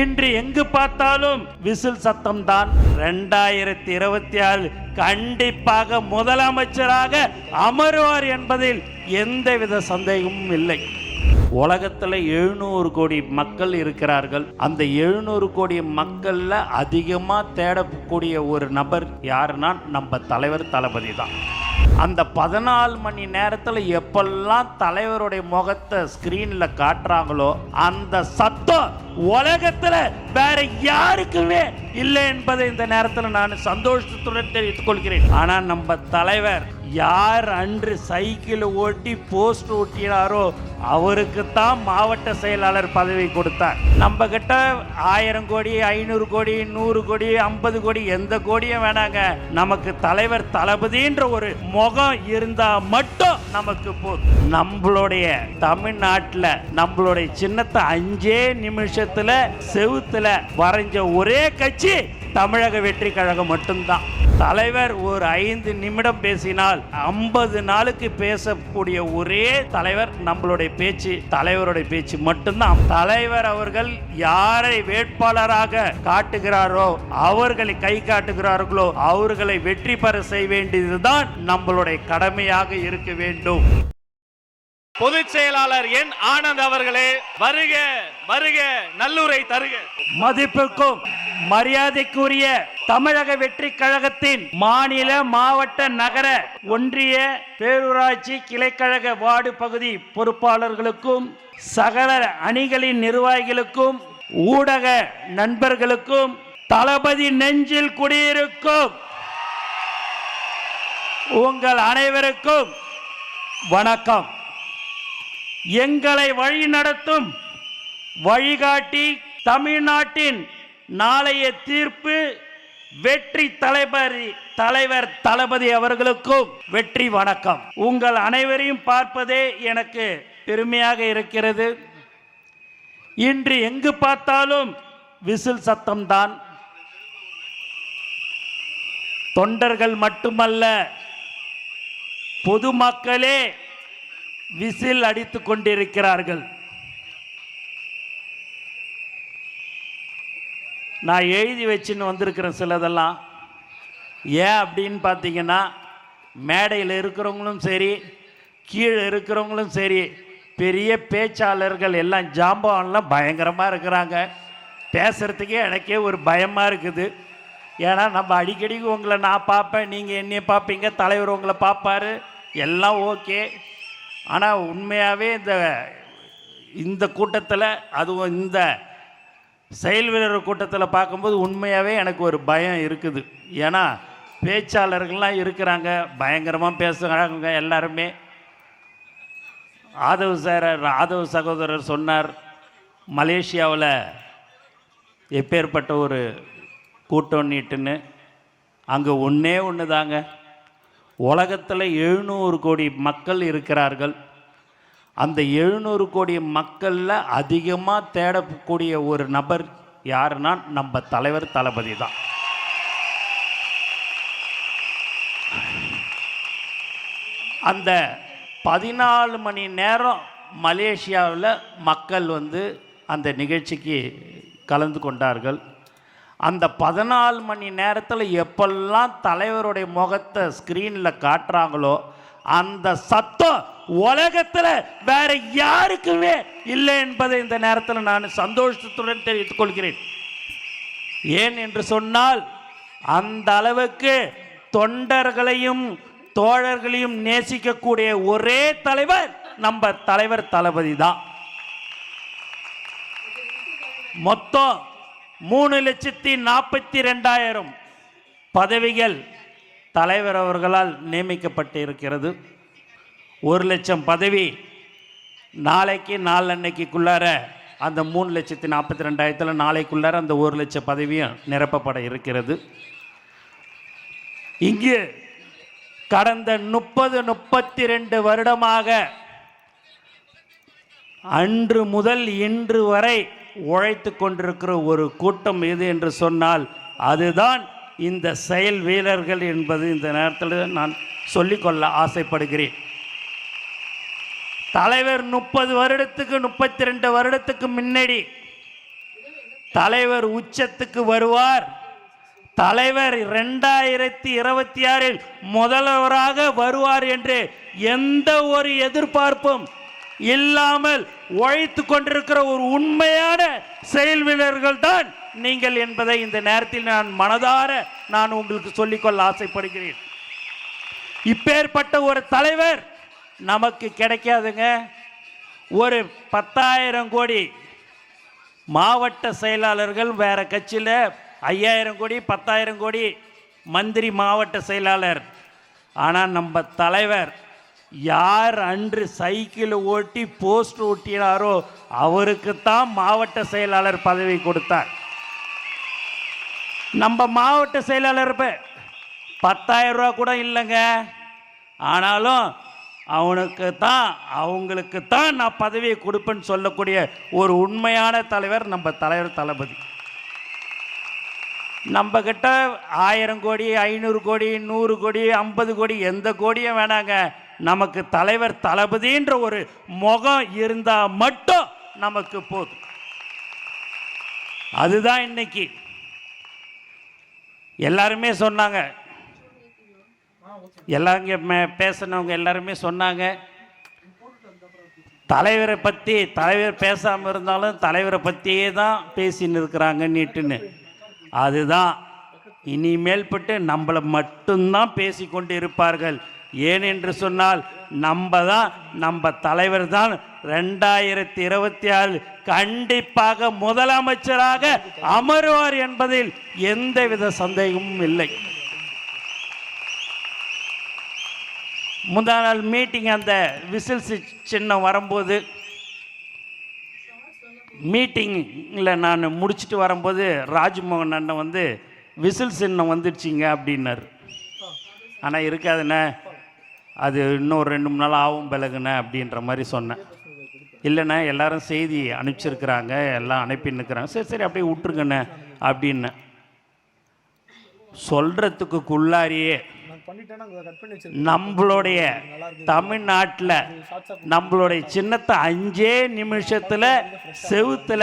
இன்று எங்கு பார்த்தாலும் விசில் சத்தம் தான் ரெண்டாயிரத்தி இருபத்தி ஆறு கண்டிப்பாக முதலமைச்சராக அமருவார் என்பதில் எந்தவித சந்தேகமும் இல்லை. உலகத்தில் எழுநூறு கோடி மக்கள் இருக்கிறார்கள். அந்த எழுநூறு கோடி மக்களில் அதிகமாக தேடக்கூடிய ஒரு நபர் யாருன்னா நம்ம தலைவர் தளபதி தான். அந்த பதினாலு மணி நேரத்தில் எப்பெல்லாம் தலைவருடைய முகத்தை ஸ்க்ரீனில் காட்டுறாங்களோ அந்த சத்தம் உலகத்தில் வேற யாருக்குமே இல்லை என்பதை இந்த நேரத்தில் நான் சந்தோஷத்துடன் தெரிவித்துக் கொள்கிறேன். ஆனால் நம்ம தலைவர் யார் அன்று சைக்கிள் ஓட்டி போஸ்ட் ஓட்டினாரோ அவருக்கு தான் மாவட்ட செயலாளர் பதவி கொடுத்தார். நம்ம கிட்ட ஆயிரம் கோடி ஐநூறு கோடி நூறு கோடி ஐம்பது கோடி எந்த கோடியும் வேணாங்க. நமக்கு தலைவர் தளபதின்ற ஒரு முகம் இருந்தா மட்டும் நமக்கு போதும். நம்மளுடைய தமிழ்நாட்டில் நம்மளுடைய சின்னத்தை அஞ்சே நிமிஷத்துல செவுத்துல வரைஞ்ச ஒரே கட்சி தமிழக வெற்றி கழகம் மட்டும்தான். தலைவர் ஒரு ஐந்து நிமிடம் பேசினால் ஐம்பது நாளுக்கு பேசக்கூடிய ஒரே தலைவர் நம்மளுடைய பேச்சு தலைவருடைய பேச்சு மட்டும்தான். தலைவர் அவர்கள் யாரை வேட்பாளராக காட்டுகிறாரோ அவர்களை கை காட்டுகிறார்களோ அவர்களை வெற்றி பெற செய்ய வேண்டியதுதான் நம்மளுடைய கடமையாக இருக்க வேண்டும். பொதுச் செயலாளர் என் ஆனந்த் அவர்களே வருக வருக நல்லுரை தருக. மதிப்புக்கும் மரியாதைக்குரிய தமிழக வெற்றி கழகத்தின் மாநில மாவட்ட நகர ஒன்றிய பேரூராட்சி கிளைக்கழக வார்டு பகுதி பொறுப்பாளர்களுக்கும் சகல அணிகளின் நிர்வாகிகளுக்கும் ஊடக நண்பர்களுக்கும் தளபதி நெஞ்சில் குடியிருக்கும் உங்கள் அனைவருக்கும் வணக்கம். எங்களை வழி நடத்தும் வழிகாட்டி தமிழ்நாட்டின் நாளைய தீர்ப்பு வெற்றி தலைவர் தலைவர் தளபதி அவர்களுக்கும் வெற்றி வணக்கம். உங்கள் அனைவரையும் பார்ப்பதே எனக்கு பெருமையாக இருக்கிறது. இன்று எங்கு பார்த்தாலும் விசில் சத்தம்தான். தொண்டர்கள் மட்டுமல்ல பொதுமக்களே விசில் அடித்து கொண்டிருக்கிறார்கள். நான் எழுதி வச்சுன்னு வந்திருக்கிறேன் சிலதெல்லாம். ஏன் அப்படின்னு பார்த்தீங்கன்னா மேடையில் இருக்கிறவங்களும் சரி கீழே இருக்கிறவங்களும் சரி பெரிய பேச்சாளர்கள் எல்லாம் ஜாம்பவான்லாம் பயங்கரமாக இருக்கிறாங்க. பேசுகிறதுக்கே எனக்கே ஒரு பயமாக இருக்குது. ஏன்னா நம்ம அடிக்கடி உங்களை நான் பார்ப்பேன் நீங்கள் என்னைய பார்ப்பீங்க தலைவர் உங்களை பார்ப்பாரு எல்லாம் ஓகே. ஆனால் உண்மையாகவே இந்த இந்த கூட்டத்தில் அதுவும் இந்த செயல் வீரர் கூட்டத்தில் பார்க்கும்போது உண்மையாகவே எனக்கு ஒரு பயம் இருக்குது. ஏன்னா பேச்சாளர்கள்லாம் இருக்கிறாங்க பயங்கரமாக பேசுகிறாங்க எல்லாருமே. ஆதவ் சார் ஆதவ் சகோதரர் சொன்னார் மலேசியாவில் எப்பேற்பட்ட ஒரு கூட்டம் நீட்டுன்னு. அங்கே ஒன்றே ஒன்று தாங்க உலகத்தில் எழுநூறு கோடி மக்கள் இருக்கிறார்கள். அந்த எழுநூறு கோடி மக்களில் அதிகமாக தேடக்கூடிய ஒரு நபர் யாருன்னா நம்ம தலைவர் தளபதி தான். அந்த பதினாலு மணி நேரம் மலேசியாவில் மக்கள் வந்து அந்த நிகழ்ச்சிக்கு கலந்து கொண்டார்கள். அந்த பதினாலு மணி நேரத்தில் எப்பெல்லாம் தலைவருடைய முகத்தை ஸ்க்ரீனில் காட்டுறாங்களோ அந்த சத்தம் உலகத்தில் வேற யாருக்குமே இல்லை என்பதை இந்த நேரத்தில் நான் சந்தோஷத்துடன் தெரிவித்துக் கொள்கிறேன். ஏன் என்று சொன்னால் அந்த அளவுக்கு தொண்டர்களையும் தோழர்களையும் நேசிக்கக்கூடிய ஒரே தலைவர் நம்ம தலைவர் தளபதி தான். மொத்தம் மூணு லட்சத்தி நாற்பத்தி ரெண்டாயிரம் பதவிகள் தலைவர் அவர்களால் நியமிக்கப்பட்டு இருக்கிறது ஒரு லட்சம் பதவி நாளைக்கு நாளன்னைக்குள்ளார அந்த மூணு லட்சத்தி நாற்பத்தி ரெண்டாயிரத்தில் நாளைக்குள்ளார அந்த ஒரு லட்சம் பதவியும் நிரப்பப்பட இருக்கிறது. இங்கு கடந்த முப்பது முப்பத்தி ரெண்டு வருடமாக அன்று முதல் இன்று வரை உழைத்து கொண்டிருக்கிற ஒரு கூட்டம் எது என்று சொன்னால் அதுதான் இந்த செயல் வீரர்கள் என்பது இந்த நேரத்தில் நான் சொல்லிக்கொள்ள ஆசைப்படுகிறேன். தலைவர் முப்பது வருடத்துக்கு முப்பத்தி ரெண்டு வருடத்துக்கு முன்னாடி தலைவர் உச்சத்துக்கு வருவார். தலைவர் இரண்டாயிரத்தி இருபத்தி ஆறில் முதல்வராக வருவார் என்று எந்த ஒரு எதிர்பார்ப்பும் இல்லாமல் உழைத்து கொண்டிருக்கிற ஒரு உண்மையான செயல் வீரர்கள் தான் நீங்கள் என்பதை இந்த நேரத்தில் நான் மனதார நான் உங்களுக்கு சொல்லிக்கொள்ள ஆசைப்படுகிறேன். இப்பேற்பட்ட ஒரு தலைவர் நமக்கு கிடைக்காதுங்க. ஒரு பத்தாயிரம் கோடி மாவட்ட செயலாளர்கள் வேற கட்சியில் ஐயாயிரம் கோடி பத்தாயிரம் கோடி மந்திரி மாவட்ட செயலாளர். ஆனால் நம்ம தலைவர் யார் அன்று சைக்கிள் ஓட்டி போஸ்ட் ஓட்டினாரோ அவருக்குத்தான் மாவட்ட செயலாளர் பதவி கொடுத்தார். நம்ம மாவட்ட செயலாளர் இப்போ பத்தாயிரம் ரூபா கூட இல்லைங்க. ஆனாலும் அவனுக்கு தான் அவங்களுக்கு தான் நான் பதவியை கொடுப்பேன்னு சொல்லக்கூடிய ஒரு உண்மையான தலைவர் நம்ம தலைவர் தளபதி. நம்ம கிட்ட ஆயிரம் கோடி ஐநூறு கோடி நூறு கோடி ஐம்பது கோடி எந்த கோடியும் வேணாங்க. நமக்கு தலைவர் தளபதின்ற ஒரு முகம் இருந்தால் மட்டும் நமக்கு போதும். அதுதான் இன்னைக்கு எல்லாருமே சொன்னாங்க. எல்லாங்க மே- பேசினவங்க எல்லாருமே சொன்னாங்க. தலைவரை பற்றி தலைவர் பேசாமல் இருந்தாலும் தலைவரை பற்றியே தான் பேசின்னு இருக்கிறாங்க நீட்டுன்னு. அதுதான். இனிமேல் பட்டு நம்மளை மட்டும்தான் பேசிக்கொண்டு இருப்பார்கள். ஏனென்று சொன்னால் நம்ம தான் நம்ம தலைவர் தான் ரெண்டாயிரத்தி இருபத்தி ஆறு கண்டிப்பாக முதலமைச்சராக அமருவார் என்பதில் எந்தவித சந்தேகமும் இல்லை. முந்தா நாள் மீட்டிங் அந்த விசில் சின்னம் வரும்போது மீட்டிங்கில் நான் முடிச்சுட்டு வரும்போது ராஜ்மோகன் அண்ணன் வந்து விசில் சின்னம் வந்துடுச்சிங்க அப்படின்னாரு. ஆனால் இருக்காதுண்ணே அது இன்னும் ரெண்டு மூணு நாள் ஆகும் பிளகுண்ணே அப்படின்ற மாதிரி சொன்னேன். இல்லைண்ணே எல்லாரும் செய்தி அனுப்பிச்சிருக்கிறாங்க எல்லாம் அனுப்பின்னுக்கிறாங்க சரி சரி அப்படியே விட்டுருங்கண்ணே அப்படின்னு சொல்கிறதுக்குள்ளாரியே நம்மளுடைய தமிழ்நாட்டில் நம்மளுடைய சின்னத்தை அஞ்சே நிமிஷத்தில் செவுத்துல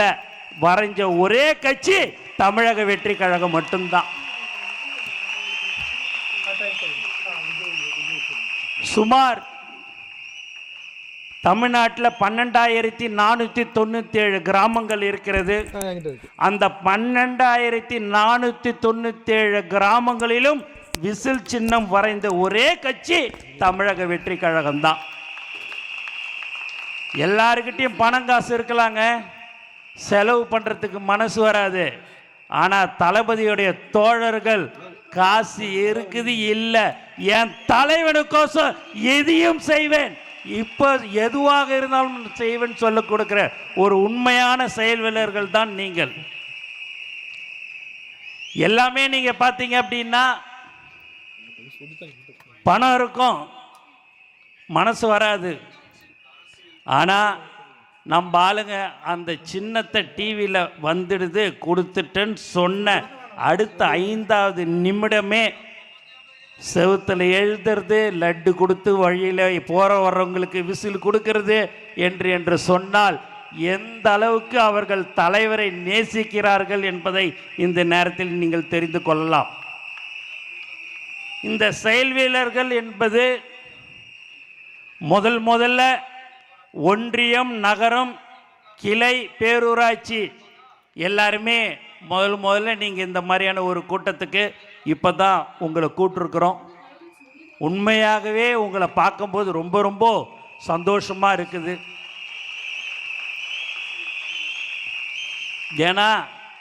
வரைஞ்ச ஒரே கட்சி தமிழக வெற்றி கழகம் மட்டும்தான். சுமார் தமிழ்நாட்டில் பன்னெண்டாயிரத்தி நானூற்றி தொண்ணூற்றேழு கிராமங்கள் இருக்கிறது. அந்த பன்னெண்டாயிரத்தி நானூற்றி தொண்ணூத்தேழு கிராமங்களிலும் விசில் சின்னம் வரைந்த ஒரே கட்சி தமிழக வெற்றி கழகம்தான். எல்லாருக்கிட்டையும் பணம் காசு இருக்கலாங்க. செலவு பண்ணுறதுக்கு மனசு வராது. ஆனால் தளபதியுடைய தோழர்கள் காசு இருக்குது இல்லை. என் தலைவனுக்கோசம் எதையும் செய்வேன். இப்போ எதுவாக இருந்தாலும் செய்வேன் சொல்ல கொடுக்குற ஒரு உண்மையான செயல் வீரர்கள் தான் நீங்கள். எல்லாமே நீங்கள் பார்த்தீங்க அப்படின்னா பணம் இருக்கும் மனசு வராது. ஆனால் நம்ம ஆளுங்க அந்த சின்னத்தை டிவியில் வந்துடுது கொடுத்துட்டேன்னு சொன்ன அடுத்த ஐந்தாவது நிமிடமே செவுத்தில் எழுதுறது லட்டு கொடுத்து வழியில் போகிற வர்றவங்களுக்கு விசில் கொடுக்கறது என்று என்று சொன்னால் எந்த அளவுக்கு அவர்கள் தலைவரை நேசிக்கிறார்கள் என்பதை இந்த நேரத்தில் நீங்கள் தெரிந்து கொள்ளலாம். இந்த செயல் வீரர்கள் என்பது முதல் முதல்ல ஒன்றியம் நகரம் கிளை பேரூராட்சி எல்லாருமே முதல் முதல்ல நீங்கள் இந்த மாதிரியான ஒரு கூட்டத்துக்கு இப்போ தான் உங்களை கூட்டிருக்குறோம். உண்மையாகவே உங்களை பார்க்கும்போது ரொம்ப ரொம்ப சந்தோஷமாக இருக்குது. ஏன்னா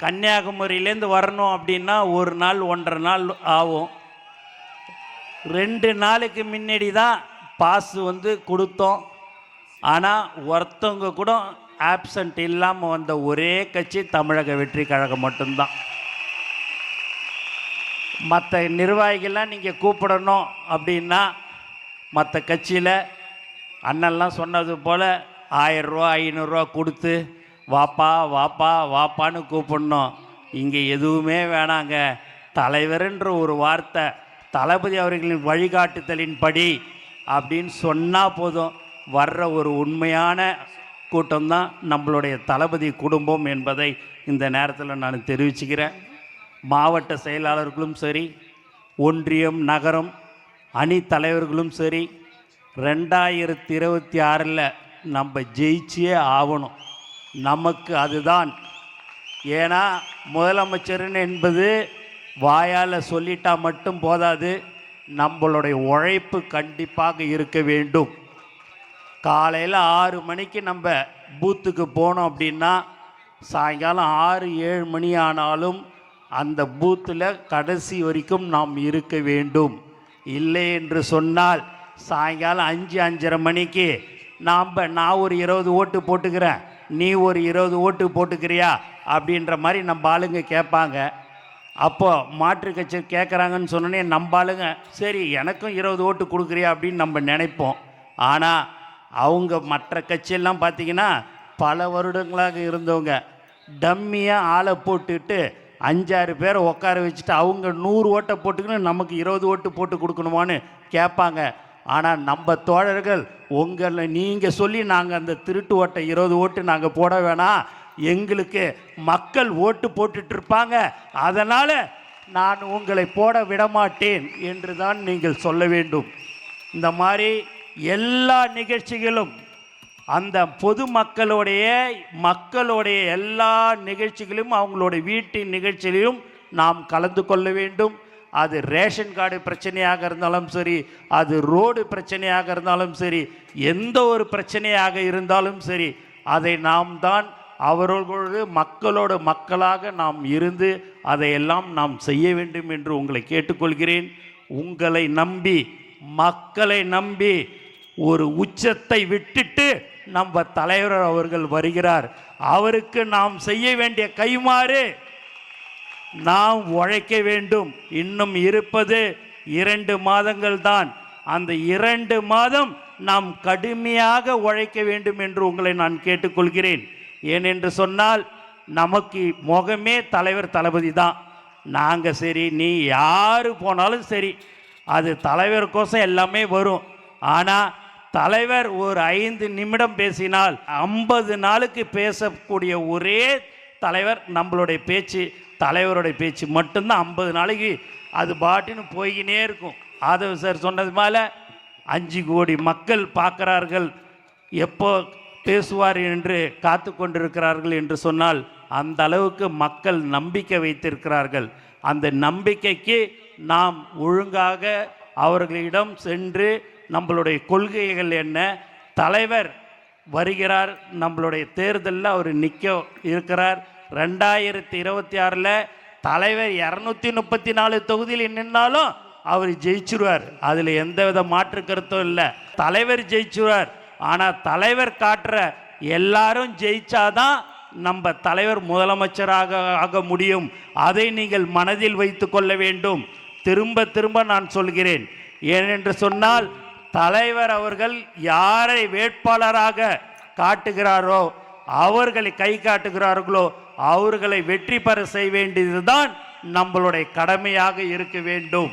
கன்னியாகுமரியிலேருந்து வரணும் அப்படின்னா ஒரு நாள் ஒன்றரை நாள் ஆகும். ரெண்டு நாளுக்கு முன்னாடி தான் பாஸ் வந்து கொடுத்தோம். ஆனால் ஒருத்தவங்க கூட ஆப்சண்ட் இல்லாமல் வந்த ஒரே கட்சி தமிழக வெற்றி கழகம் மட்டும்தான். மற்ற நிர்வாகிகள்லாம் நீங்கள் கூப்பிடணும் அப்படின்னா மற்ற கட்சியில் அண்ணன்லாம் சொன்னது போல் ஆயிரரூவா ஐநூறுரூவா கொடுத்து வாப்பா வாப்பா வாப்பான்னு கூப்பிடணும். இங்கே எதுவுமே வேணாங்க. தலைவர்ன்ற ஒரு வார்த்தை தளபதி அவர்களின் வழிகாட்டுதலின்படி அப்படின்னு சொன்னால் போதும். வர்ற ஒரு உண்மையான கூட்டம்தான் நம்மளுடைய தளபதி குடும்பம் என்பதை இந்த நேரத்தில் நான் தெரிவிச்சுக்கிறேன். மாவட்ட செயலாளர்களும் சரி ஒன்றியம் நகரம் அணி தலைவர்களும் சரி ரெண்டாயிரத்தி இருபத்தி ஆறில் நம்ம ஜெயிச்சே ஆகணும். நமக்கு அதுதான். ஏன்னா முதலமைச்சர்னு என்பது வாயால் சொல்லிட்டா மட்டும் போதாது நம்மளுடைய உழைப்பு கண்டிப்பாக இருக்க வேண்டும். காலையில் ஆறு மணிக்கு நம்ம பூத்துக்கு போனோம் அப்படின்னா சாயங்காலம் ஆறு ஏழு மணி ஆனாலும் அந்த பூத்தில் கடைசி வரைக்கும் நாம் இருக்க வேண்டும். இல்லை என்று சொன்னால் சாயங்காலம் அஞ்சு அஞ்சரை மணிக்கு நாம் நான் ஒரு இருபது ஓட்டு போட்டுக்கிறேன். நீ ஒரு இருபது ஓட்டு போட்டுக்கிறியா? அப்படின்ற மாதிரி நம்ம ஆளுங்க கேட்பாங்க. அப்போது மாற்று கட்சி கேட்குறாங்கன்னு சொன்னோன்னே நம்ம ஆளுங்க சரி எனக்கும் இருபது ஓட்டு கொடுக்குறியா அப்படின்னு நம்ம நினைப்போம். ஆனால் அவங்க மற்ற கட்சியெல்லாம் பார்த்தீங்கன்னா பல வருடங்களாக இருந்தவங்க. டம்மியாக ஆளை போட்டுட்டு அஞ்சாறு பேரை உட்கார வச்சுட்டு அவங்க நூறு ஓட்டை போட்டுக்கின்னு நமக்கு இருபது ஓட்டு போட்டு கொடுக்கணுமான்னு கேட்பாங்க. ஆனால் நம்ம தோழர்கள் உங்களை நீங்கள் சொல்லி நாங்கள் அந்த திருட்டு ஓட்டை இருபது ஓட்டு நாங்கள் போட வேணாம் எங்களுக்கு மக்கள் ஓட்டு போட்டுட்டு இருப்பாங்க. அதனால் நான் உங்களை போட விடமாட்டேன் என்று தான் நீங்கள் சொல்ல வேண்டும். இந்த மாதிரி எல்லா நிகழ்ச்சிகளும் அந்த பொது மக்களுடைய மக்களுடைய எல்லா நிகழ்ச்சிகளிலும் அவங்களுடைய வீட்டின் நிகழ்ச்சியிலும் நாம் கலந்து கொள்ள வேண்டும். அது ரேஷன் கார்டு பிரச்சனையாக இருந்தாலும் சரி அது ரோடு பிரச்சனையாக இருந்தாலும் சரி எந்த ஒரு பிரச்சனையாக இருந்தாலும் சரி அதை நாம் தான் அவர்களோடு மக்களோடு மக்களாக நாம் இருந்து அதையெல்லாம் நாம் செய்ய வேண்டும் என்று உங்களை கேட்டுக்கொள்கிறேன். உங்களை நம்பி மக்களை நம்பி ஒரு உச்சத்தை விட்டுட்டு நம்ம தலைவர் அவர்கள் வருகிறார். அவருக்கு நாம் செய்ய வேண்டிய கைமாறு நாம் உழைக்க வேண்டும். இன்னும் இருப்பது இரண்டு மாதங்கள் தான். அந்த இரண்டு மாதம் நாம் கடுமையாக உழைக்க வேண்டும் என்று உங்களை நான் கேட்டுக்கொள்கிறேன். ஏனென்று சொன்னால் நமக்கு முகமே தலைவர் தளபதி தான். நாங்கள் சரி நீ யார் போனாலும் சரி அது தலைவருக்கோசம் எல்லாமே வரும். ஆனால் தலைவர் ஒரு ஐந்து நிமிடம் பேசினால் ஐம்பது நாளுக்கு பேசக்கூடிய ஒரே தலைவர் நம்மளுடைய பேச்சு தலைவருடைய பேச்சு மட்டும்தான் ஐம்பது நாளைக்கு அது பாட்டுன்னு போய்கினே இருக்கும். ஆதவ சார் சொன்னது மேலே அஞ்சு கோடி மக்கள் பார்க்கிறார்கள். எப்போ பேசுவார் என்று காத்து கொண்டிருக்கிறார்கள் என்று சொன்னால் அந்த அளவுக்கு மக்கள் நம்பிக்கை வைத்திருக்கிறார்கள். அந்த நம்பிக்கைக்கு நாம் ஒழுங்காக அவர்களிடம் சென்று நம்மளுடைய கொள்கைகள் என்ன? தலைவர் வருகிறார் நம்மளுடைய தேர்தலில் அவர் நிற்க இருக்கிறார். ரெண்டாயிரத்தி இருபத்தி ஆறில் தலைவர் இரநூத்தி முப்பத்தி நாலு தொகுதியில் நின்னாலும் அவர் ஜெயிச்சிருவார். அதில் எந்தவித மாற்று கருத்தும் இல்லை. தலைவர் ஜெயிச்சிருவார். ஆனால் தலைவர் காட்டுற எல்லாரும் ஜெயிச்சாதான் நம்ம தலைவர் முதலமைச்சராக ஆக முடியும். அதை நீங்கள் மனதில் வைத்து கொள்ள வேண்டும். திரும்ப திரும்ப நான் சொல்கிறேன். ஏனென்று சொன்னால் தலைவர் அவர்கள் யாரை வேட்பாளராக காட்டுகிறாரோ அவர்களை கை காட்டுகிறார்களோ அவர்களை வெற்றி பெற செய்ய வேண்டியதுதான் நம்மளுடைய கடமையாக இருக்க வேண்டும்.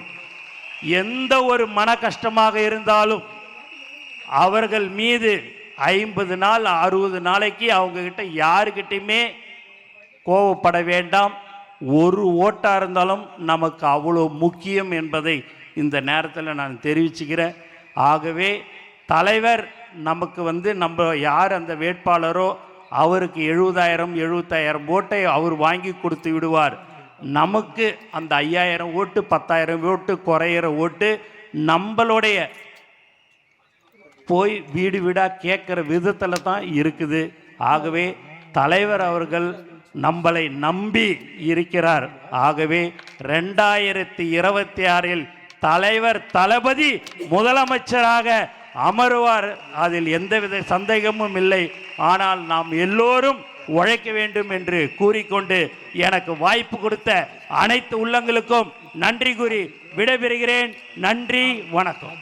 எந்த ஒரு மன கஷ்டமாக இருந்தாலும் அவர்கள் மீது ஐம்பது நாள் அறுபது நாளைக்கு அவங்கக்கிட்ட யாருக்கிட்டையுமே கோவப்பட வேண்டாம். ஒரு ஓட்டாக இருந்தாலும் நமக்கு அவ்வளோ முக்கியம் என்பதை இந்த நேரத்தில் நான் தெரிவிச்சுக்கிறேன். ஆகவே தலைவர் நமக்கு வந்து நம்ம யார் அந்த வேட்பாளரோ அவருக்கு எழுபதாயிரம் எழுபத்தாயிரம் ஓட்டை அவர் வாங்கி கொடுத்து விடுவார். நமக்கு அந்த ஐயாயிரம் ஓட்டு பத்தாயிரம் ஓட்டு குறையிற ஓட்டு நம்மளுடைய போய் வீடு வீடாக கேட்குற விதத்தில் தான் இருக்குது. ஆகவே தலைவர் அவர்கள் நம்மளை நம்பி இருக்கிறார். ஆகவே ரெண்டாயிரத்தி இருபத்தி ஆறில் தலைவர் தளபதி முதலமைச்சராக அமருவார். அதில் எந்தவித சந்தேகமும் இல்லை. ஆனால் நாம் எல்லோரும் உழைக்க வேண்டும் என்று கூறிக்கொண்டு எனக்கு வாய்ப்பு கொடுத்த அனைத்து உள்ளங்களுக்கும் நன்றி கூறி விடைபெறுகிறேன். நன்றி வணக்கம்.